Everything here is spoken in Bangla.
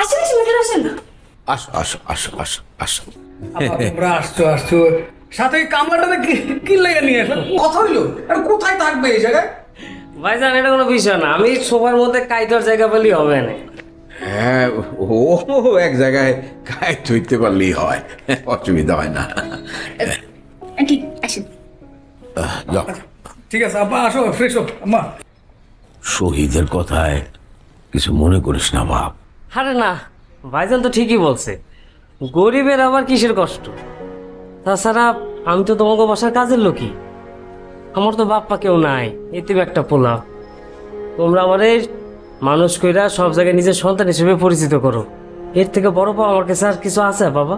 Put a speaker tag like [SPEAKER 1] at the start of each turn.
[SPEAKER 1] আসেন আসেন ভেতরে আসেন
[SPEAKER 2] আসো আসো আসো আসো আসো।
[SPEAKER 3] আবার তোমরা আসছো আসছো। সাথে কি কি লেগে নিয়ে আসলে কথা হইল? আর কোথায় থাকবে এই জায়গায়?
[SPEAKER 4] ভাইজান এটা কোনো বিষয় না। আমি সবার মধ্যে কাইটার জায়গা পেলেই হবে না।
[SPEAKER 2] হ্যাঁ ও এক জায়গায় গায়ে ধুইতে পারলেই হয়। অসুবিধা হয় না।
[SPEAKER 1] আসেন।
[SPEAKER 3] ঠিক আছে আপা আসো ফ্রেশ হোক আম্মা।
[SPEAKER 2] শহীদের কথায় কিছু মনে করিস না বাপ।
[SPEAKER 4] আরে না, ভাইজান তো ঠিকই বলছে। গরিবের আবার কিসের কষ্ট? তাছাড়া আমি তো তোমাকে বাসার কাজের লোকই। আমার তো বাপ্পা কেউ নাই, এতে একটা পোলা। তোমরা আমারে মানুষ কইরা সব জায়গায় নিজের সন্তান হিসেবে পরিচিত করো। এর থেকে বড় পাওয়া আমার কাছে আর কিছু আছে, বাবা?